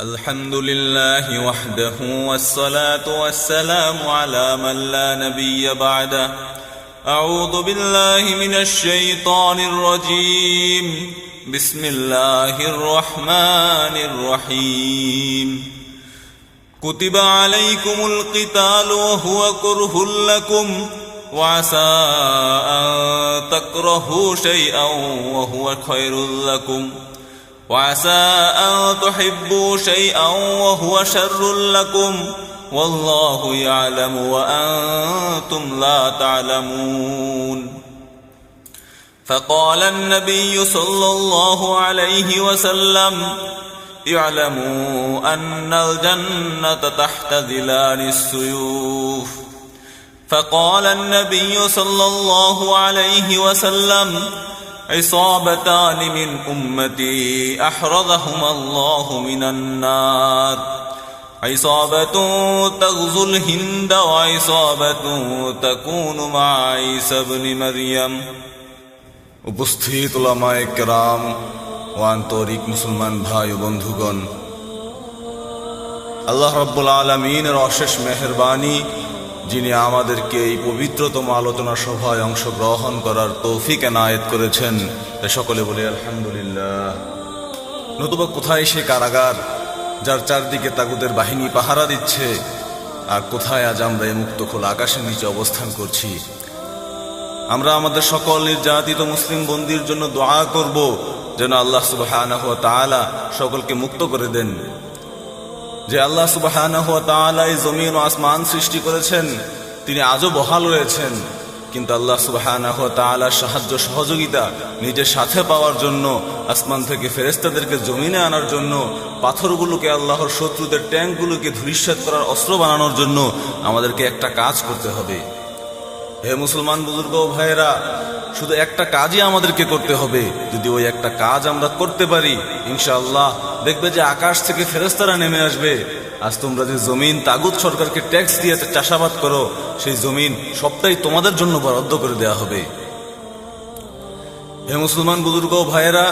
الحمد لله وحده والصلاة والسلام على من لا نبي بعده. أعوذ بالله من الشيطان الرجيم. بسم الله الرحمن الرحيم. كتب عليكم القتال وهو كره لكم وعسى أن تكرهوا شيئا وهو خير لكم. وعسى أن تحبوا شيئا وهو شر لكم والله يعلم وأنتم لا تعلمون. فقال النبي صلى الله عليه وسلم اعلموا أن الجنة تحت ظلال السيوف. فقال النبي صلى الله عليه وسلم عصابتان من أمتي أحرزهما الله من النار عصابة تغزو الهند وعصابة تكون مع عيسى بن مريم উপস্থিত ওলামায়ে কেরাম ও আন্তরিক মুসলমান ভাই ও বন্ধুগণ আল্লাহ রব্বুল আলমিনের অশেষ মেহরবানি যিনি আমাদেরকে এই পবিত্রতম আলোচনা সভায় অংশগ্রহণ করার তৌফিক এনায়েত করেছেন। সকলে বলে, আলহামদুলিল্লাহ। নতুবা কোথায় সে কারাগার যার চারদিকে তাগুদের বাহিনী পাহারা দিচ্ছে? আর কোথায় আজ আমরা এই মুক্ত খোলা আকাশের নিচে অবস্থান করছি? আমরা আমাদের সকল নির্যাতিত মুসলিম বন্দির জন্য দোয়া করব, যেন আল্লাহ সুবাহ সকলকে মুক্ত করে দেন। যে আল্লাহ সুবাহ এই জমিন ও আসমান সৃষ্টি করেছেন, তিনি আজও বহাল রয়েছেন। কিন্তু আল্লাহ সুবাহ সাহায্য সহযোগিতা নিজের সাথে পাওয়ার জন্য, আসমান থেকে ফেরেস্তাদেরকে জমিনে আনার জন্য, পাথরগুলোকে আল্লাহর শত্রুদের ট্যাঙ্কগুলোকে ধূলিসাৎ করার অস্ত্র বানানোর জন্য আমাদেরকে একটা কাজ করতে হবে। হে মুসলমান বুজুর্গ ভাইয়েরা, শুধু একটা কাজই আমাদেরকে করতে হবে। যদি ওই একটা কাজ আমরা করতে পারি, ইনশাআল্লাহ দেখবে যে আকাশ থেকে ফেরস্তারা নেমে আসবে। আজ তোমরা যে জমিন তাগুদ সরকারকে ট্যাক্স দিয়ে চাষাবাদ করো, সেই জমিন সবটাই তোমাদের জন্য বরাদ্দ করে দেওয়া হবে। হে মুসলমান বুজুর্গ ভাইয়েরা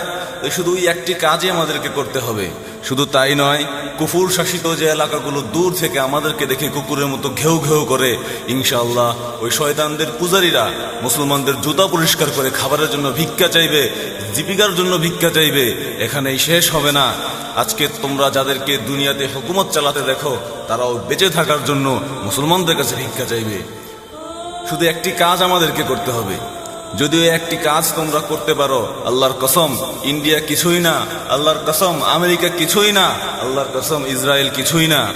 শুধু একটি কাজই আমাদেরকে করতে হবে। শুধু তাই নয় কুকুর শাসিত যে এলাকাগুলো দূর থেকে আমাদেরকে দেখে কুকুরের মতো ঘেউ ঘেউ করে, ইনশাআল্লাহ ওই শয়তানদের পূজারীরা মুসলমানদের জুতা পরিষ্কার করে খাবারের জন্য ভিক্ষা চাইবে, জীবিকার জন্য ভিক্ষা চাইবে, এখানেই শেষ হবে না। আজকে তোমরা যাদেরকে দুনিয়াতে হুকুমত চালাতে দেখো, তারাও বেঁচে থাকার জন্য মুসলমানদের কাছে ভিক্ষা চাইবে। শুধু একটি কাজ আমাদেরকে করতে হবে। যদিও একটি কাজ তোমরা করতে পারো, আল্লাহর কসম, ইন্ডিয়া কিছুই না, আল্লাহর কসম, আমেরিকা কিছুই না, আল্লাহর কসম, ইসরায়েল কিছুই না।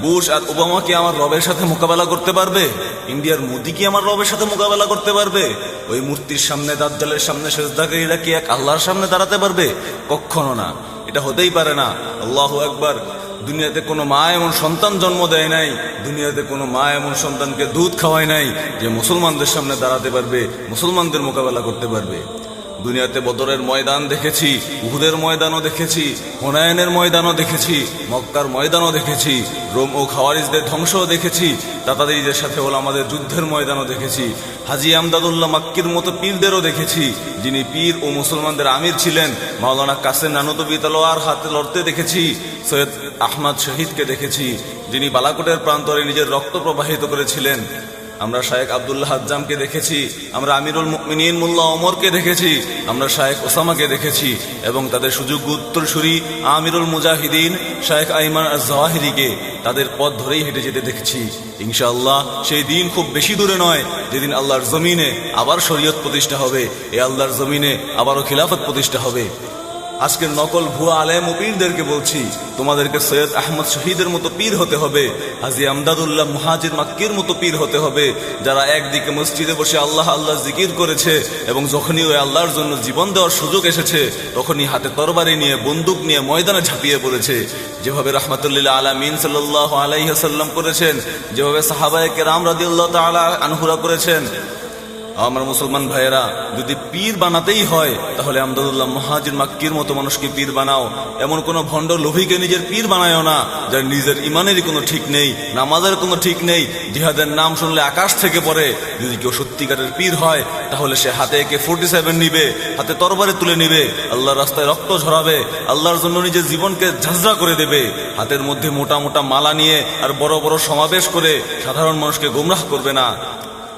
বুশ আর ওবামা কি আমার রবের সাথে মোকাবেলা করতে পারবে? ইন্ডিয়ার মোদি কি আমার রবের সাথে মোকাবেলা করতে পারবে? ওই মূর্তির সামনে, দাজ্জালের সামনে, সেজদাকারীরা কি এক আল্লাহর সামনে দাঁড়াতে পারবে? কখনো না। এটা হতেই পারে না। আল্লাহ একবার দুনিয়াতে কোনো মা এমন সন্তান জন্ম দেয় নাই, দুনিয়াতে কোনো মা এমন সন্তানকে দুধ খাওয়ায় নাই যে মুসলমানদের সামনে দাঁড়াতে পারবে, মুসলমানদের মোকাবেলা করতে পারবে। দুনিয়াতে বদরের ময়দান দেখেছি, উহুদের ময়দানও দেখেছি, হোনায়নের ময়দানও দেখেছি, মক্কার ময়দানও দেখেছি, রোম ও খাওয়ারিজদের ধ্বংসও দেখেছি তাতাদিদের সাথে ওলা আমাদের যুদ্ধের ময়দানও দেখেছি, হাজি আমদাদুল্লাহ মাক্কির মতো পীরদেরও দেখেছি, যিনি পীর ও মুসলমানদের আমির ছিলেন, মাওলানা কাসের নানুতবি তলোয়ার হাতে লড়তে দেখেছি, সৈয়দ আহমদ শহীদকে দেখেছি, যিনি বালাকোটের প্রান্তরে নিজের রক্ত প্রবাহিত করেছিলেন আমরা শায়েক আবদুল্লাহ হাজ্জামকে দেখেছি, আমরা আমিরুল মিনীন মোল্লা ওমরকে দেখেছি, আমরা শায়েক ওসামাকে দেখেছি এবং তাদের সুযোগ উত্তরসূরি আমিরুল মুজাহিদিন শায়েক আইমান জওয়াহিরিকে তাদের পথ ধরেই হেঁটে যেতে দেখেছি। ইনশাআল্লাহ সেই দিন খুব বেশি দূরে নয়, যেদিন আল্লাহর জমিনে আবার শরীয়ত প্রতিষ্ঠা হবে, এ আল্লাহর জমিনে আবারও খিলাফত প্রতিষ্ঠা হবে। আজকের নকল ভুয়া আলেম ও পীরদেরকে বলছি, তোমাদেরকে সৈয়দ আহমদ শহীদের মতো পীর হতে হবে, হাজি আমদাদুল্লাহ মুহাজির মাক্কির মতো পীর হতে হবে, যারা একদিকে মসজিদে বসে আল্লাহ আল্লাহ জিকির করেছে এবং যখনই ওই আল্লাহর জন্য জীবন দেওয়ার সুযোগ এসেছে, তখনই হাতে তরবারি নিয়ে, বন্দুক নিয়ে ময়দানে ঝাঁপিয়ে পড়েছে। যেভাবে রহমতুল্লাহ আলমিন সাল্লাহ আলাইহাল্লাম করেছেন, যেভাবে সাহাবায়কে রাম রাদিউল্লাহ তালা আনহুরা করেছেন আমার মুসলমান ভাইয়েরা, যদি পীর বানাতেই হয়, তাহলে আমদাদুল্লাহ মহাজির মাক্কির মতো মানুষকে পীর বানাও। এমন কোন ভণ্ড লোভীকে নিজের পীর বানায়ও না, যার নিজের ইমানেরই কোনো ঠিক নেই, নামাজের কোনো ঠিক নেই। জিহাদের নাম শুনলে আকাশ থেকে পড়ে। যদি কেউ সত্যিকারের পীর হয়, তাহলে সে হাতে একে ফোর্টি সেভেন নিবে, হাতে তরবারে তুলে নিবে, আল্লাহর রাস্তায় রক্ত ঝরাবে, আল্লাহর জন্য নিজের জীবনকে ঝাঁঝরা করে দেবে। হাতের মধ্যে মোটা মোটা মালা নিয়ে আর বড় বড় সমাবেশ করে সাধারণ মানুষকে গোমরাহ করবে না।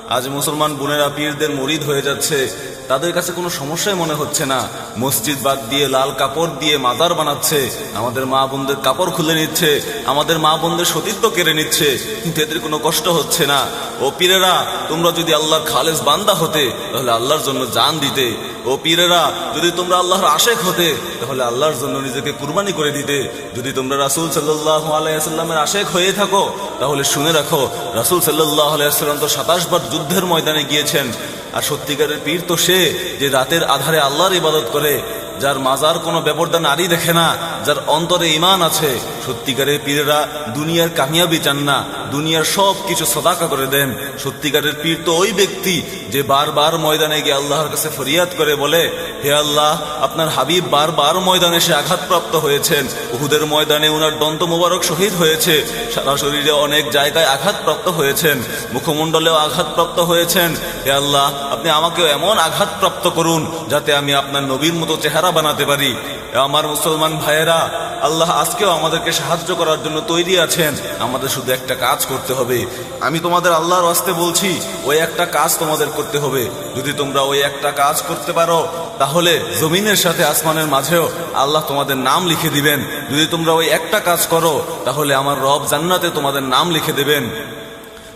আজ মুসলমান বোনেরা পীরদের মরিদ হয়ে যাচ্ছে। তাদের কাছে কোনো সমস্যাই মনে হচ্ছে না। মসজিদ বাদ দিয়ে লাল কাপড় দিয়ে মাদার বানাচ্ছে। আমাদের মা বোনদের কাপড় খুলে নিচ্ছে। আমাদের মা বোনদের সতীর্থ কেড়ে নিচ্ছে। কিন্তু এদের কোনো কষ্ট হচ্ছে না। ও পীরেরা, তোমরা যদি আল্লাহর খালেজ বান্দা হতে, তাহলে আল্লাহর জন্য জান দিতে। ও পীরেরা, যদি তোমরা আল্লাহর আশেক হতে, তাহলে আল্লাহর জন্য নিজেকে কুরবানি করে দিতে। যদি তোমরা রাসুল সাল্লাহ আলাইসাল্লামের আশেক হয়ে থাকো, তাহলে শুনে রাখো, রাসুল সাল্লাহ আলাইসাল্লাম তো সাতাশ বার যুদ্ধের ময়দানে গিয়েছেন। আর সত্যিকারের পীর তো সে যে রাতের আধারে আল্লাহর ইবাদত করে যার মাজার কোনো ব্যাপারটা নারী দেখে না, যার অন্তরে ইমান আছে, সত্যিকারের পীরেরা দুনিয়ার কামিয়াবি চান না, দুনিয়ার সব কিছু সদাকা করে দেন। সত্যিকারের পীর তো ওই ব্যক্তি যে বারবার ময়দানে গিয়ে আল্লাহর কাছে ফরিয়াদ করে বলে, হে আল্লাহ, আপনার হাবিব বারবার ময়দানে সে আঘাতপ্রাপ্ত হয়েছেন। উহুদের ময়দানে উনার দন্ত মোবারক শহীদ হয়েছে। সারা শরীরে অনেক জায়গায় আঘাতপ্রাপ্ত হয়েছেন। মুখমণ্ডলেও আঘাতপ্রাপ্ত হয়েছেন। হে আল্লাহ, আপনি আমাকেও এমন আঘাতপ্রাপ্ত করুন, যাতে আমি আপনার নবীর মতো চেহারা বানাতে পারি। আমার মুসলমান ভাইয়েরা, আল্লাহ আজকেও আমাদেরকে সাহায্য করার জন্য তৈরি আছেন। আমাদের শুধু একটা কাজ করতে হবে। আমি তোমাদের আল্লাহর আসতে বলছি, ওই একটা কাজ তোমাদের করতে হবে। যদি তোমরা ওই একটা কাজ করতে পারো, তাহলে জমিনের সাথে আসমানের মাঝেও আল্লাহ তোমাদের নাম লিখে দিবেন। যদি তোমরা ওই একটা কাজ করো, তাহলে আমার রব জান্নাতে তোমাদের নাম লিখে দেবেন।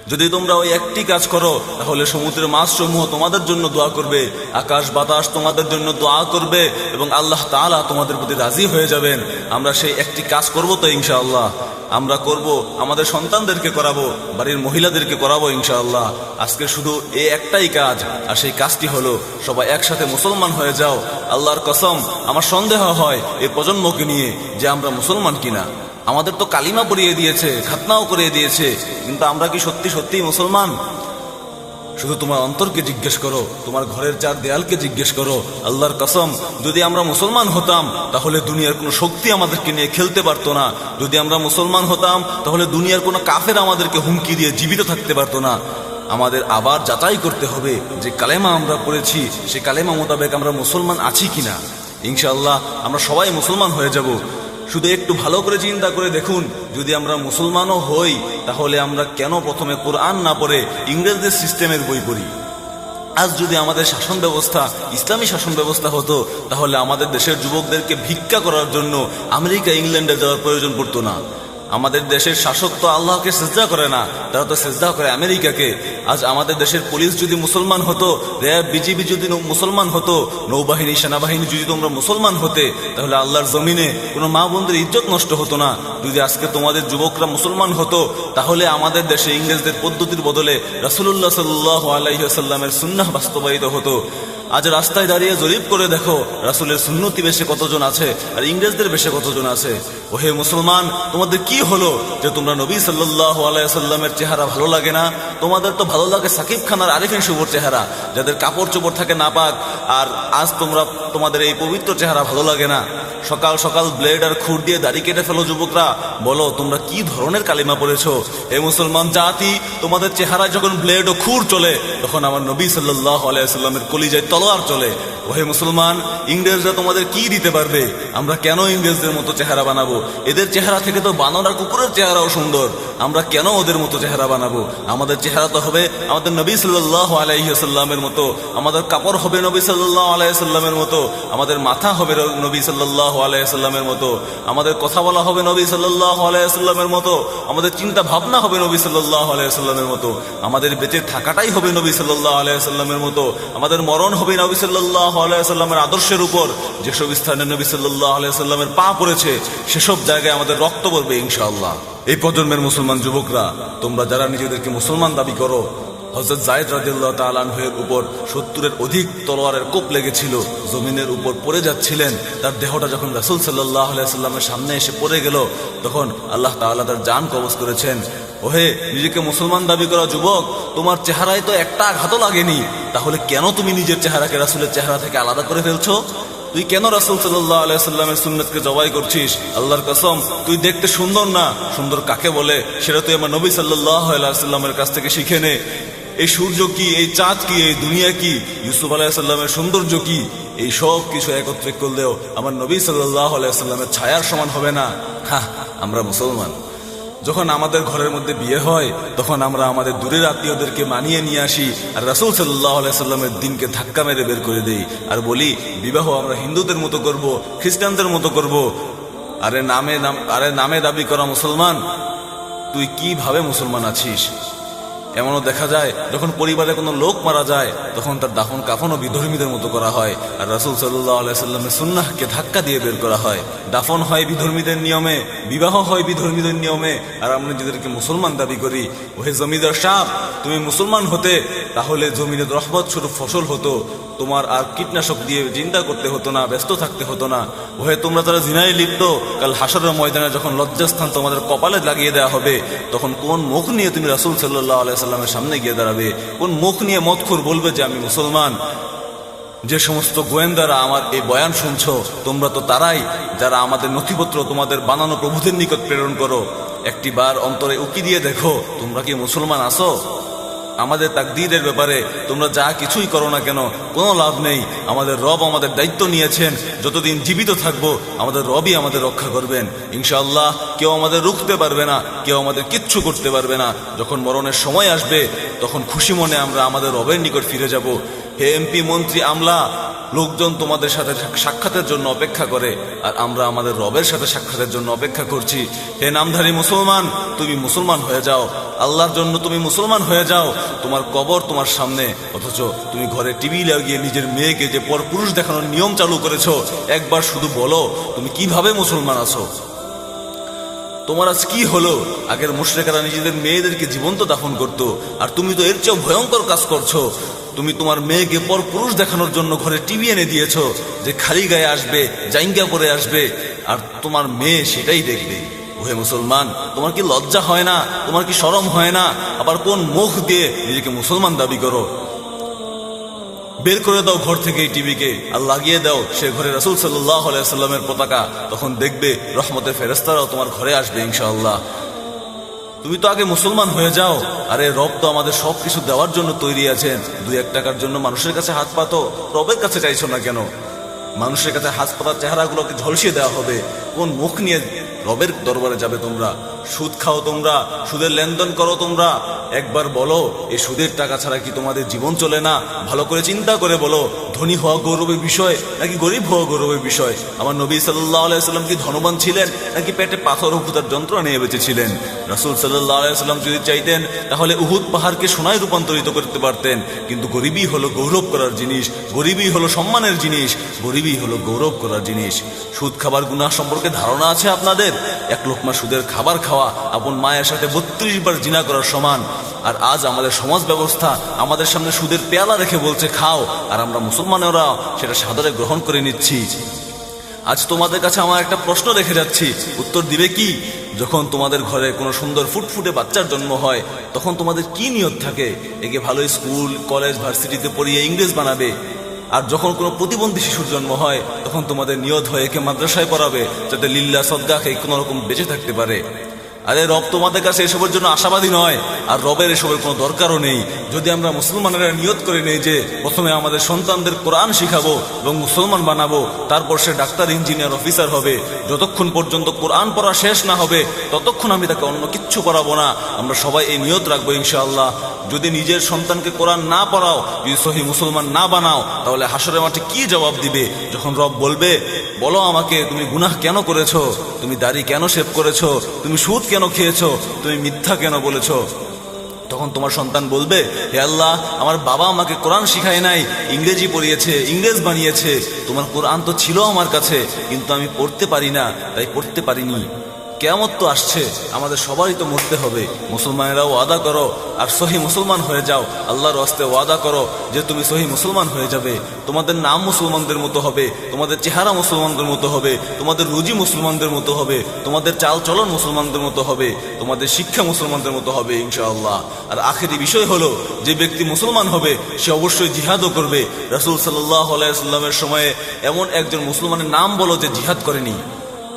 যদি তোমরা ওই একটি কাজ করো, তাহলে সমুদ্রের মাছ সমূহ তোমাদের জন্য দোয়া করবে, আকাশ বাতাস তোমাদের জন্য দোয়া করবে, এবং আল্লাহ তালা তোমাদের প্রতি রাজি হয়ে যাবেন। আমরা সেই একটি কাজ করব তো ইনশাআল্লাহ। আমরা করব, আমাদের সন্তানদেরকে করাবো, বাড়ির মহিলাদেরকে করাবো ইনশাআল্লাহ। আজকে শুধু এ একটাই কাজ, আর সেই কাজটি হলো, সবাই একসাথে মুসলমান হয়ে যাও। আল্লাহর কসম, আমার সন্দেহ হয় এই প্রজন্মকে নিয়ে যে আমরা মুসলমান কিনা। আমাদের তো কালিমা পরিয়ে দিয়েছে, খাতনাও করিয়ে দিয়েছে, কিন্তু আমরা কি সত্যি সত্যি মুসলমান? শুধু তোমার অন্তরকে জিজ্ঞেস করো, তোমার ঘরের চার দেয়ালকে জিজ্ঞেস করো, আল্লাহর কসম, যদি আমরা মুসলমান হতাম, তাহলে দুনিয়ার কোনো শক্তি আমাদেরকে নিয়ে খেলতে পারতো না। যদি আমরা মুসলমান হতাম, তাহলে দুনিয়ার কোনো কাফের আমাদেরকে হুমকি দিয়ে জীবিত থাকতে পারতো না। আমাদের আবার যাচাই করতে হবে যে কালেমা আমরা পড়েছি, সে কালেমা মোতাবেক আমরা মুসলমান আছি কিনা। ইনশাআল্লাহ, আমরা সবাই মুসলমান হয়ে যাব। শুধু একটু ভালো করে চিন্তা করে দেখুন, যদি আমরা মুসলমানও হই, তাহলে আমরা কেন প্রথমে কোরআন না পড়ে ইংরেজদের সিস্টেমের বই পড়ি? আজ যদি আমাদের শাসন ব্যবস্থা, ইসলামী শাসন ব্যবস্থা হতো, তাহলে আমাদের দেশের যুবকদেরকে ভিক্ষা করার জন্য আমেরিকা, ইংল্যান্ডে যাওয়ার প্রয়োজন পড়তো না। আমাদের দেশের শাসক তো আল্লাহকে সেজদা করে না, তারা তো সেজদা করে আমেরিকাকে। আজ আমাদের দেশের পুলিশ যদি মুসলমান হতো, র্যাব, বিজিবি যদি মুসলমান হতো, নৌবাহিনী, সেনাবাহিনী যদি তোমরা মুসলমান হতে, তাহলে আল্লাহর জমিনে কোনো মা বোনদের ইজ্জত নষ্ট হতো না। যদি আজকে তোমাদের যুবকরা মুসলমান হতো, তাহলে আমাদের দেশে ইংরেজদের পদ্ধতির বদলে রাসুল্লাহ সাল্লাহ আলাইসাল্লামের সুন্নাহ বাস্তবায়িত হতো। আজ রাস্তায় দাঁড়িয়ে জরিপ করে দেখো, রাসুলের সুন্নতি বেশে কতজন আছে আর ইংরেজদের বেশে কতজন আছে। ওহে মুসলমান, তোমাদের কি হলো যে তোমরা নবী সাল্লাহ আলাইসাল্লামের চেহারা ভালো লাগে না? তোমাদের তো ভালো লাগে সাকিব খান আর শুভর চেহারা, যাদের কাপড় চোপড় থাকে নাপাক, আর আজ তোমরা, তোমাদের এই পবিত্র চেহারা ভালো লাগে না। সকাল সকাল ব্লেড আর খুর দিয়ে দাড়ি কেটে ফেলো যুবকরা। বলো, তোমরা কি ধরনের কালিমা পড়েছো? এ মুসলমান জাতি, তোমাদের চেহারায় যখন ব্লেড ও খুর চলে, তখন আমার নবী সাল্লাহ আলাইসাল্লামের কলিজায় তলোয়ার চলে। ওহে মুসলমান, ইংরেজরা তোমাদের কি দিতে পারবে? আমরা কেন ইংরেজদের মতো চেহারা বানাবো? এদের চেহারা থেকে তো বানর আর কুকুরের চেহারাও সুন্দর। আমরা কেন ওদের মতো চেহারা বানাবো? আমাদের চেহারা তো হবে আমাদের নবী সাল্লাহ আলাইসাল্লামের মতো। আমাদের কাপড় হবে নবী সাল্লাহ আলাইসাল্লামের মতো। আমাদের মাথা হবে নবী সাল্লাহ আলাইসাল্লামের মতো। আমাদের কথা বলা হবে নবী সাল্লাহ আলাইসাল্লামের মতো। আমাদের চিন্তা ভাবনা হবে নবী সাল্লাহ আলাইসাল্লামের মতো। আমাদের বেঁচে থাকাটাই হবে নবী সাল্লাহ আলাইসাল্লামের মতো। আমাদের মরণ হবে নবী সাল্লাহ আলাইসাল্লামের আদর্শের উপর যেসব স্থানে নবী সাল্লাহ আলাইসাল্লামের পা পড়েছে, সেসব জায়গায় আমাদের রক্ত পড়বে ইনশাআল্লাহ। এই প্রজন্মের মুসলমান যুবকরা, তোমরা যারা নিজেদেরকে মুসলমান দাবি করো হজরত জায়দ রাজিউল্লাহ তালানহের উপর সত্তরের অধিক তলোয়ারের কোপ লেগেছিল, জমিনের উপর পড়ে যাচ্ছিলেন, তার দেহটা যখন রাসুল সাল্লাহ সাল্লামের সামনে এসে পড়ে গেল, তখন আল্লাহ তাআলা তার জান কবজ করেছেন। ওহে, নিজেকে মুসলমান দাবি করা যুবক, তোমার চেহারায় তো একটা আঘাতও লাগেনি। তাহলে কেন তুমি নিজের চেহারাকে রাসুলের চেহারা থেকে আলাদা করে ফেলছো? তুই কেন রাসুল সাল্লাহ আলাইসাল্লামের সুন্নতকে জবাই করছিস? আল্লাহর কসম, তুই দেখতে সুন্দর না। সুন্দর কাকে বলে? সেটা তুই আমার নবী সাল্লাহ আলাইসাল্লামের কাছ থেকে শিখে নে। এই সূর্য কি? এই চাঁদ কি? এই দুনিয়া কি? ইউসুফ আলাইসাল্লামের সৌন্দর্য কি? এই সব কিছু একত্রে করলেও আমার নবী সাল্লাহ আলাইসাল্লামের ছায়ার সমান হবে না। হ্যাঁ আমরা মুসলমান। যখন আমাদের ঘরের মধ্যে বিয়ে হয়, তখন আমরা আমাদের দূরের আত্মীয়দেরকে মানিয়ে নিয়ে আসি আর রাসুল সাল্লাহ আলাইসাল্লামের দিনকে ধাক্কা মেরে বের করে দেই আর বলি, বিবাহ আমরা হিন্দুদের মতো করব, খ্রিস্টানদের মতো করব। আরে নামে নাম, আরে নামে দাবি করা মুসলমান, তুই কীভাবে মুসলমান আছিস? এমনও দেখা যায়, যখন পরিবারে কোনো লোক মারা যায়, তখন তার দাফন কাফনও বিধর্মীদের মতো করা হয়, আর রাসুল সাল্লাহ আলাইসাল্লামের সুন্নাহকে ধাক্কা দিয়ে বের করা হয়। দাফন হয় বিধর্মীদের নিয়মে, বিবাহ হয় বিধর্মীদের নিয়মে, আর আমরা নিজেদেরকে মুসলমান দাবি করি, ওহে জমিদার সাপ, তুমি মুসলমান হতে, তাহলে জমিনের রহমত স্বরূপ ফসল হতো, তোমার আর কীটনাশক দিয়ে চিন্তা করতে হতো না, ব্যস্ত থাকতে হতো না। ওহে তোমরা তারা জিনায় লিপ্ত, কাল হাসরের ময়দানে যখন লজ্জাস্থান তোমাদের কপালে লাগিয়ে দেওয়া হবে, তখন কোন মুখ নিয়ে তুমি রাসুল সাল্লাহ আলাইসাল্লামের সামনে গিয়ে দাঁড়াবে। কোন মুখ নিয়ে মতখুর বলবে যে আমি মুসলমান? যে সমস্ত গোয়েন্দারা আমার এই বয়ান শুনছ, তোমরা তো তারাই যারা আমাদের নথিপত্র তোমাদের বানানো প্রভুদের নিকট প্রেরণ করো। একটি বার অন্তরে উকি দিয়ে দেখো, তোমরা কি মুসলমান আসো আমাদের তাকদীরের ব্যাপারে তোমরা যা কিছুই করো না কেন, কোনো লাভ নেই। আমাদের রব আমাদের দায়িত্ব নিয়েছেন। যতদিন জীবিত থাকব, আমাদের রবই আমাদের রক্ষা করবেন। ইনশাআল্লাহ কেউ আমাদের রুখতে পারবে না, কেউ আমাদের কিচ্ছু করতে পারবে না। যখন মরণের সময় আসবে, তখন খুশি মনে আমরা আমাদের রবের নিকট ফিরে যাব। হে এমপি মন্ত্রী আমলা, লোকজন তোমাদের সাথে সাক্ষাতের জন্য অপেক্ষা করে, আর আমরা আমাদের রবের সাথে সাক্ষাতের জন্য অপেক্ষা করছি। হে নামধারী মুসলমান, তুমি মুসলমান হয়ে যাও। আল্লাহর জন্য তুমি মুসলমান হয়ে যাও। তোমার কবর তোমার সামনে, অথচ তুমি ঘরে টিভি লাগিয়ে নিজের মেয়েকে যে পর পুরুষ দেখানোর নিয়ম চালু করেছ, একবার শুধু বলো, তুমি কীভাবে মুসলমান আছো? তোমার আজ কি হলো? আগের মুশ্রেকারা নিজেদের মেয়েদেরকে জীবন্ত দাফন করত, আর তুমি তো এর চেয়েও ভয়ঙ্কর কাজ করছ। তুমি তোমার মেয়েকে পর পুরুষ দেখানোর জন্য ঘরে টিভি এনে দিয়েছ যে খালি গায়ে আসবে, জাইঙ্গা পরে আসবে, আর তোমার মেয়ে সেটাই দেখবে। ওহে মুসলমান, তোমার কি লজ্জা হয় না? তোমার কি সরম হয় না? আবার কোন মুখ দিয়ে নিজেকে মুসলমান দাবি করো? বের করে দাও ঘর থেকে এই টিভিকে আর লাগিয়ে দাও সে ঘরে রাসুল সাল্লাহ সাল্লামের পতাকা। তখন দেখবে রহমতের ফেরেস্তারাও তোমার ঘরে আসবে ইনশাআল্লাহ। তুমি তো আগে মুসলমান হয়ে যাও। আরে, রব তো আমাদের সব কিছু দেওয়ার জন্য তৈরি আছেন। দুই এক টাকার জন্য মানুষের কাছে হাত পাতো, রবের কাছে চাইছো না কেন? মানুষের কাছে হাত পাতার চেহারাগুলোকে ঝলসিয়ে দেওয়া হবে। কোন মুখ নিয়ে রবের দরবারে যাবে তোমরা? সুদ খাও তোমরা, সুদের লেনদেন করো তোমরা। একবার বলো, এই সুদের টাকা ছাড়া কি তোমাদের জীবন চলে না? ভালো করে চিন্তা করে বলো, ধনী হওয়া গৌরবের বিষয় নাকি গরিব হওয়া গৌরবের বিষয়? আমার নবী সাল্লাহ আলাইসাল্লাম কি ধনবান ছিলেন নাকি পেটে পাথর হুকুতার যন্ত্রণা নিয়ে বেঁচেছিলেন? রাসুল সাল্লাহ আলাইসাল্লাম যদি চাইতেন, তাহলে উহুদ পাহাড়কে সোনায় রূপান্তরিত করতে পারতেন। কিন্তু গরিবই হলো গৌরব করার জিনিস, গরিবই হলো সম্মানের জিনিস, গরিবই হলো গৌরব করার জিনিস। সুদ খাবার গুনাহ সম্পর্কে ধারণা আছে আপনাদের? এক লোকমা সুদের খাবার খাওয়া, আপন মায়ের সাথে বত্রিশ বার জিনা করার সমান। আর আজ আমাদের সমাজ ব্যবস্থা আমাদের সামনে সুদের পেয়ালা রেখে বলছে, খাও। আর আমরা মুসলমানেরা সেটা সাদরে গ্রহণ করে নিচ্ছি। আজ তোমাদের কাছে আমার একটা প্রশ্ন রেখে যাচ্ছি। উত্তর দিবে কি? যখন তোমাদের ঘরে কোনো সুন্দর ফুটফুটে বাচ্চার জন্ম হয়, তখন তোমাদের কি নিয়ত থাকে? একে ভালো স্কুল, কলেজ, ভার্সিটিতে পড়িয়ে ইংরেজ বানাবে। আর যখন কোনো প্রতিবন্ধী শিশুর জন্ম হয়, তখন তোমাদের নিয়ত হয়ে একে মাদ্রাসায় পড়াবে, যাতে লিল্লা সদ্গা খেয়ে কোনো রকম বেঁচে থাকতে পারে। আরে রব তোমাদের কাছে এসবের জন্য আশাবাদী নয়, আর রবের এসবের কোনো দরকারও নেই। যদি আমরা মুসলমানেরা নিয়ত করে নেই যে, প্রথমে আমাদের সন্তানদের কোরআন শিখাবো এবং মুসলমান বানাবো, তারপর সে ডাক্তার, ইঞ্জিনিয়ার, অফিসার হবে। যতক্ষণ পর্যন্ত কোরআন পড়া শেষ না হবে, ততক্ষণ আমি তাকে অন্য কিচ্ছু করাবো না। আমরা সবাই এই নিয়ত রাখব ইনশাআল্লাহ। যদি নিজের সন্তানকে কোরআন না পড়াও, যদি সহি মুসলমান না বানাও, তাহলে হাসরের মাঠে কি জবাব দিবে? যখন রব বলবে, বলো আমাকে, তুমি গুনাহ কেন করেছ? তুমি দাড়ি কেন শেভ করেছ? তুমি সুদ কেন খেয়েছো? তুমি মিথ্যা কেন বলেছ? তখন তোমার সন্তান বলবে, হে আল্লাহ, আমার বাবা আমাকে কোরআন শিখায় নাই, ইংরেজি পড়িয়েছে, ইংরেজ বানিয়েছে। তোমার কোরআন তো ছিল আমার কাছে, কিন্তু আমি পড়তে পারি না, তাই পড়তে পারিনি। কেয়ামত তো আসছে, আমাদের সবারই তো মরতে হবে। মুসলমানেরাও ওয়াদা করো, আর সহি মুসলমান হয়ে যাও। আল্লাহর ওয়াস্তে ওয়াদা করো যে তুমি সহি মুসলমান হয়ে যাবে। তোমাদের নাম মুসলমানদের মতো হবে, তোমাদের চেহারা মুসলমানদের মতো হবে, তোমাদের রুজি মুসলমানদের মতো হবে, তোমাদের চাল চলন মুসলমানদের মতো হবে, তোমাদের শিক্ষা মুসলমানদের মতো হবে, ইনশাআল্লাহ। আর আখেরি বিষয় হলো, যে ব্যক্তি মুসলমান হবে, সে অবশ্যই জিহাদও করবে। রাসুল সাল্লাহ আলাইসাল্লামের সময়ে এমন একজন মুসলমানের নাম বলো যে জিহাদ করেনি।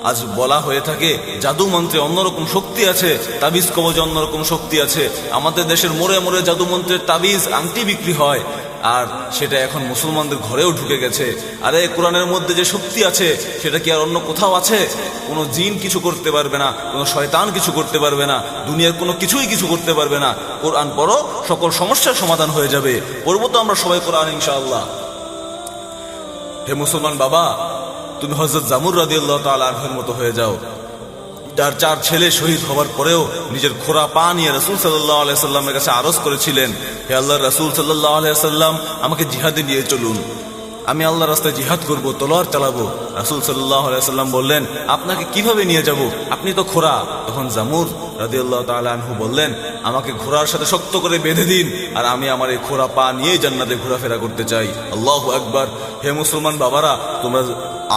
আজ বলা হয়ে থাকে জাদু মন্ত্রে অন্যরকম শক্তি আছে, তাবিজ কবজে অন্যরকম শক্তি আছে। আমাদের দেশের মোড়ে মোড়ে জাদু মন্ত্রের তাবিজ আংটি বিক্রি হয়, আর সেটা এখন মুসলমানদের ঘরেও ঢুকে গেছে। আরে, কোরআনের মধ্যে যে শক্তি আছে, সেটা কি আর অন্য কোথাও আছে? কোনো জিন কিছু করতে পারবে না, কোনো শয়তান কিছু করতে পারবে না, দুনিয়ার কোনো কিছুই কিছু করতে পারবে না। কোরআন পড়ো, সকল সমস্যার সমাধান হয়ে যাবে। পড়ব তো আমরা সবাই কোরআন, ইনশাআল্লাহ। হে মুসলমান বাবা তুমি হজরত জামুর রাদিয়াল্লাহু তাআলা আনহুর মতো হয়ে যাও। যার চার ছেলে শহীদ হওয়ার পরেও নিজের খোরা পা নিয়ে রসুল সাল্লাহ আলাইসাল্লামের কাছে আরজ করেছিলেন, হে আল্লাহ রসুল সাল্লাহ আলাইসাল্লাম আমাকে জিহাদে নিয়ে চলুন। আমি আল্লাহ রাস্তায় জিহাদ করব, তলোয়ার চালাবো। রাসুল সাল্লাহ আলাইসাল্লাম বললেন, আপনাকে কীভাবে নিয়ে যাব? আপনি তো খোরা তখন জামুর রাজি আল্লাহ আনহু বললেন, আমাকে ঘোড়ার সাথে শক্ত করে বেঁধে দিন, আর আমি আমার এই খোরা পা নিয়েই জান্নাতে ঘোরাফেরা করতে চাই। আল্লাহ একবার হে মুসলমান বাবারা, তোমরা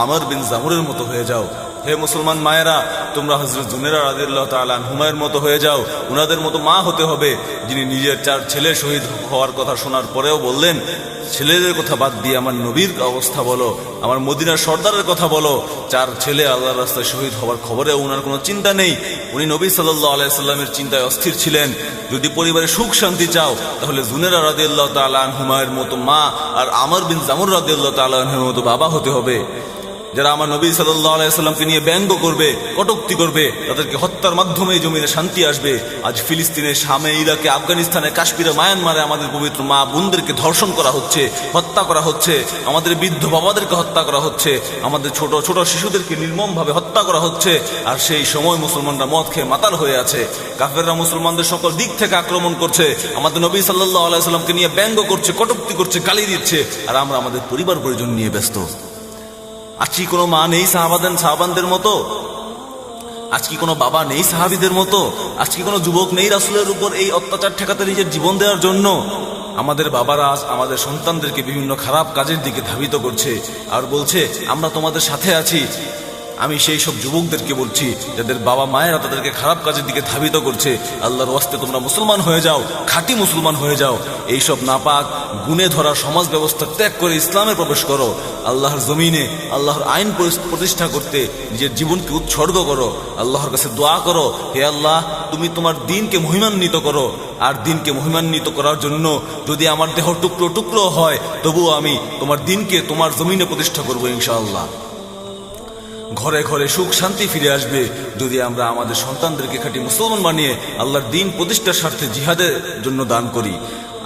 আমার বিন জামুরের মতো হয়ে যাও। হে মুসলমান মায়েরা, তোমরা হজরত জুনেরা রাদিল্লাহ তালান হুমায়ের মতো হয়ে যাও। উনাদের মতো মা হতে হবে, যিনি নিজের চার ছেলে শহীদ হওয়ার কথা শোনার পরেও বললেন, ছেলেদের কথা বাদ দিয়ে আমার নবীর অবস্থা বলো, আমার মদিনার সর্দারের কথা বলো। চার ছেলে আল্লাহর রাস্তায় শহীদ হওয়ার খবরে ওনার কোনো চিন্তা নেই। উনি নবী সাল্লাহ আলাইসাল্লামের চিন্তায় অস্থির ছিলেন। যদি পরিবারে সুখ শান্তি চাও, তাহলে জুনেরা রাদিল্লাহ তালান হুমায়ের মতো মা আর আমর বিন জামুর রাদিল্লাহ তালাহের মতো বাবা হতে হবে। যারা আমার নবী সাল্লামকে নিয়ে ব্যঙ্গ করবে, কটুক্তি করবে, তাদেরকে হত্যার মাধ্যমে জমিনে শান্তি আসবে, আজ ফিলিস্তিনে সামে ইরাকে, আফগানিস্তানে, কাশ্মীরে, মায়ানমারে আমাদের পবিত্র মা বোনদেরকে ধর্ষণ করা হচ্ছে, হত্যা করা হচ্ছে, আমাদের বৃদ্ধ বাবাদেরকে হত্যা করা হচ্ছে, আমাদের ছোট ছোট শিশুদেরকে নির্মমভাবে হত্যা করা হচ্ছে, আর সেই সময় মুসলমানরা মদ খেয়ে মাতাল হয়ে আছে। কাফেররা মুসলমানদের সকল দিক থেকে আক্রমণ করছে, আমাদের নবী সাল্লাহ আলাইসাল্লামকে নিয়ে ব্যঙ্গ করছে, কটুক্তি করছে, গালি দিচ্ছে, আর আমরা আমাদের পরিবার পরিজন নিয়ে ব্যস্ত। আজ কি কোনো মা নেই সাহাবাদেন সাহাবানদের মতো? আজ কি কোনো বাবা নেই সাহাবিদের মতো? আজ কি কোনো যুবক নেই রাসুলের উপর এই অত্যাচার ঠেকাতে নিজের জীবন দেওয়ার জন্য? আমাদের বাবারা আজ আমাদের সন্তানদেরকে বিভিন্ন খারাপ কাজের দিকে ধাবিত করছে আর বলছে, আমরা তোমাদের সাথে আছি। আমি সেই সব যুবকদেরকে বলছি, যাদের বাবা মায়েরা তাদেরকে খারাপ কাজের দিকে ধাবিত করছে, আল্লাহর ওয়াস্তে তোমরা মুসলমান হয়ে যাও, খাঁটি মুসলমান হয়ে যাও। এইসব নাপাক, গুণে ধরা সমাজ ব্যবস্থা ত্যাগ করে ইসলামে প্রবেশ করো। আল্লাহর জমিনে, আল্লাহর আইন প্রতিষ্ঠা করতে নিজের জীবনকে উৎসর্গ করো। আল্লাহর কাছে দোয়া করো, হে আল্লাহ, তুমি তোমার দিনকে মহিমান্বিত করো। আর দিনকে মহিমান্বিত করার জন্য যদি আমার দেহ টুকরো টুকরো হয়, তবুও আমি তোমার দিনকে তোমার জমিনে প্রতিষ্ঠা করব ইনশাআল্লাহ। ঘরে ঘরে সুখ শান্তি ফিরে আসবে যদি আমরা আমাদের সন্তানদেরকে খাঁটি মুসলমান বানিয়ে আল্লাহর দিন প্রতিষ্ঠার স্বার্থে জিহাদের জন্য দান করি।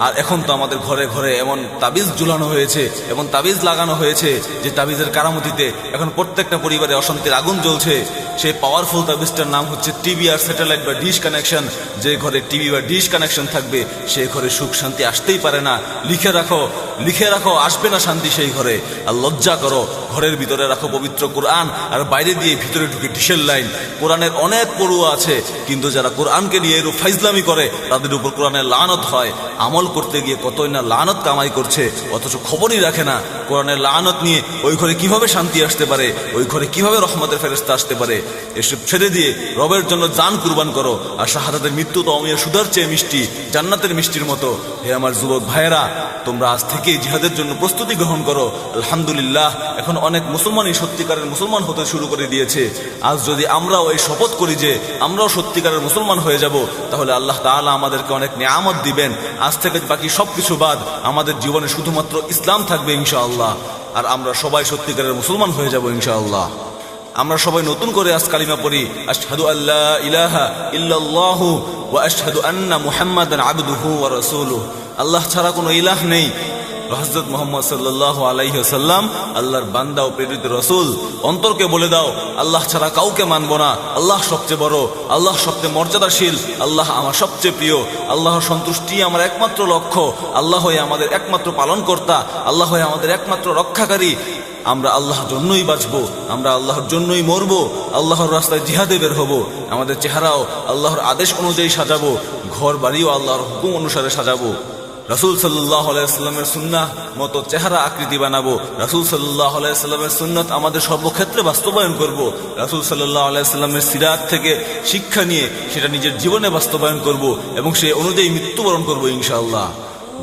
আর এখন তো আমাদের ঘরে ঘরে এমন তাবিজ ঝুলানো হয়েছে, এমন তাবিজ লাগানো হয়েছে যে তাবিজের কারামতিতে এখন প্রত্যেকটা পরিবারে অশান্তির আগুন জ্বলছে। সেই পাওয়ারফুল তাবিজটার নাম হচ্ছে টিভি আর স্যাটেলাইট বা ডিশ কানেকশন যে ঘরে টিভি বা ডিশ কানেকশন থাকবে সেই ঘরে সুখ শান্তি আসতেই পারে না। লিখে রাখো লিখে রাখো, আসবে না শান্তি সেই ঘরে। আর লজ্জা করো, ঘরের ভিতরে রাখো পবিত্র কোরআন, আর বাইরে দিয়ে ভিতরে ঢুকে ডিশের লাইন। কোরআনের অনেক পড়ুয়া আছে, কিন্তু যারা কোরআনকে নিয়ে এরূপ ফাইজলামি করে, তাদের উপর কোরআনের লানত হয়। আমল করতে গিয়ে কতই না লানত কামাই করছে অথচ খবরই রাখে না। কোরআনের লানত নিয়ে ওই ঘরে কীভাবে শান্তি আসতে পারে, ওই ঘরে কীভাবে রহমতের ফেরস্তা আসতে পারে, এসব ছেড়ে দিয়ে রবের জন্য জান কুরবান করো আর শাহাদাতের মৃত্যু তো অমিয়া সুধার চেয়ে মিষ্টি, জান্নাতের মিষ্টির মতো। হে আমার যুবক ভাইয়েরা, তোমরা আজ থেকে জিহাদের জন্য প্রস্তুতি গ্রহণ করো। আলহামদুলিল্লাহ, এখন অনেক মুসলমানই সত্যিকারের মুসলমান হতে শুরু করে দিয়েছে। আজ যদি আমরাও এই শপথ করি যে আমরাও সত্যিকারের মুসলমান হয়ে যাব, তাহলে আল্লাহ তাআলা আমাদেরকে অনেক নিয়ামত দিবেন। আজ থেকে বাকি সব কিছু বাদ, আমাদের জীবনে শুধুমাত্র ইসলাম থাকবে ইনশাআল্লাহ। আর আমরা সবাই সত্যিকারের মুসলমান হয়ে যাব ইনশাআল্লাহ। আমরা সবাই নতুন করে আজ কালিমা পড়ি, আশহাদু আল্লাহ ইলাহা ইল্লাল্লাহ ওয়া আশহাদু আন্না মুহাম্মাদান আবদুহু ওয়া রাসূলুহু। আল্লাহ ছাড়া কোনো ইলাহ নেই। হজরত মোহাম্মদ সাল্লাহ আলাইসাল্লাম আল্লাহর বান্দা ও প্রেরিত রসুল, অন্তরকে বলে দাও, আল্লাহ ছাড়া কাউকে মানব না, আল্লাহ সবচেয়ে বড়, আল্লাহ সবচেয়ে মর্যাদাশীল, আল্লাহ আমার সবচেয়ে প্রিয় আল্লাহর সন্তুষ্টি আমার একমাত্র লক্ষ্য, আল্লাহ হয়ে আমাদের একমাত্র পালনকর্তা, আল্লাহ হয়ে আমাদের একমাত্র রক্ষাকারী, আমরা আল্লাহর জন্যই বাঁচবো, আমরা আল্লাহর জন্যই মরবো, আল্লাহর রাস্তায় জিহাদে বের হব, আমাদের চেহারাও আল্লাহর আদেশ অনুযায়ী সাজাবো ঘর বাড়িও আল্লাহর হুকুম অনুসারে সাজাবো। রাসুল সাল্লাহ আলাইস্লামের সুন্নাহ মতো চেহারা আকৃতি বানাবো। রাসুল সাল্লাহ সুন্নত আমাদের সর্বক্ষেত্রে বাস্তবায়ন করব। রাসুল সাল্লাহ আলাইস্লামের সিরাত থেকে শিক্ষা নিয়ে সেটা নিজের জীবনে বাস্তবায়ন করব এবং সে অনুযায়ী মৃত্যুবরণ করব ইনশাআল্লাহ।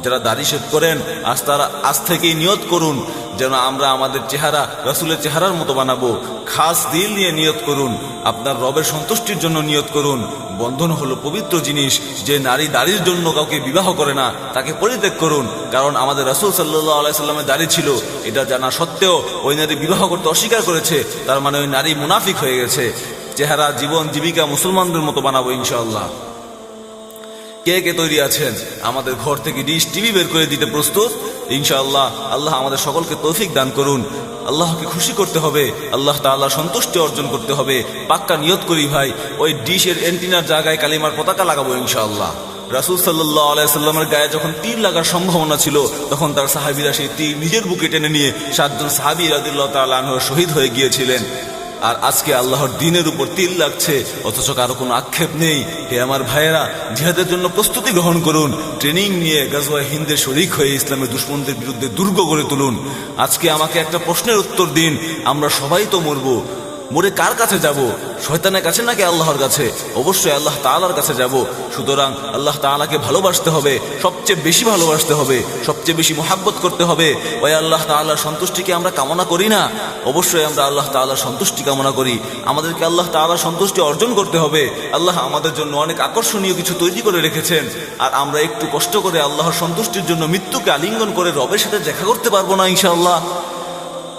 যারা দাড়ি শেভ করেন, আজ তারা আজ থেকেই নিয়ত করুন। যেন আমরা আমাদের চেহারা রাসুলের চেহারার মতো বানাবো। খাস দিল নিয়ে নিয়ত করুন, আপনার রবের সন্তুষ্টির জন্য নিয়ত করুন। বন্ধন হলো পবিত্র জিনিস, যে নারী দাড়ির জন্য কাউকে বিবাহ করে না, তাকে পরিত্যাগ করুন। কারণ আমাদের রাসুল সাল্লাহ আলাইসাল্লামের দাড়ি ছিল, এটা জানা সত্ত্বেও ওই নারী বিবাহ করতে অস্বীকার করেছে, তার মানে ওই নারী মুনাফিক হয়ে গেছে। চেহারা, জীবন, জীবিকা মুসলমানদের মতো বানাবো ইনশাআল্লাহ। কে কে তৈরি আছেন? আমাদের ঘর থেকে ডিশ, টিভি বের করে দিতে প্রস্তুত। ইনশাআল্লাহ, আল্লাহ আমাদের সকলকে তৌফিক দান করুন। আল্লাহকে খুশি করতে হবে, আল্লাহ তাআলা সন্তুষ্টি অর্জন করতে হবে। পাক্কা নিয়ত করি ভাই, ওই ডিশের এন্টিনার জায়গায় কালিমার পতাকা লাগাবো ইনশাআল্লাহ। রাসুল সাল্লাহ আলাইসাল্লামের গায়ে যখন তীর লাগার সম্ভাবনা ছিল, তখন তার সাহাবিরা সেই তীর নিজের বুকে টেনে নিয়ে সাতজন সাহাবি রাদিল্লাহ তাআলা শহীদ হয়ে গিয়েছিলেন। আর আজকে আল্লাহর দিনের উপর তিল লাগছে, অথচ কারও কোনো আক্ষেপ নেই। হে আমার ভাইয়েরা, জিহাদের জন্য প্রস্তুতি গ্রহণ করুন। ট্রেনিং নিয়ে গাজওয়া হিন্দের শরিক হয়ে ইসলামের দুশ্মনদের বিরুদ্ধে দুর্গ গড়ে তুলুন। আজকে আমাকে একটা প্রশ্নের উত্তর দিন। আমরা সবাই তো মরবো। মরে কার কাছে যাব? শয়তানের কাছে নাকি আল্লাহর কাছে? অবশ্যই আল্লাহ তাআলার কাছে যাব। সুতরাং আল্লাহ তাআলাকে ভালোবাসতে হবে, সবচেয়ে বেশি ভালোবাসতে হবে, সবচেয়ে বেশি মোহাব্বত করতে হবে। ওই আল্লাহ তাআলার সন্তুষ্টিকে আমরা কামনা করি না। অবশ্যই আমরা আল্লাহ তাআলার সন্তুষ্টি কামনা করি। আমাদেরকে আল্লাহ তাআলার সন্তুষ্টি অর্জন করতে হবে। আল্লাহ আমাদের জন্য অনেক আকর্ষণীয় কিছু তৈরি করে রেখেছেন। আর আমরা একটু কষ্ট করে আল্লাহর সন্তুষ্টির জন্য মৃত্যুকে আলিঙ্গন করে রবের সাথে দেখা করতে পারব না, ইনশাআল্লাহ।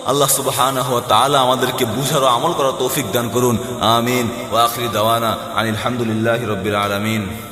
আল্লাহ সুবহানাহু ওয়া তাআলা আমাদেরকে বুঝার ও আমল করার তৌফিক দান করুন। আমিন। ওয়াখরি দাওয়ানা আনিল হামদুলিল্লাহ রাব্বিল আলামিন।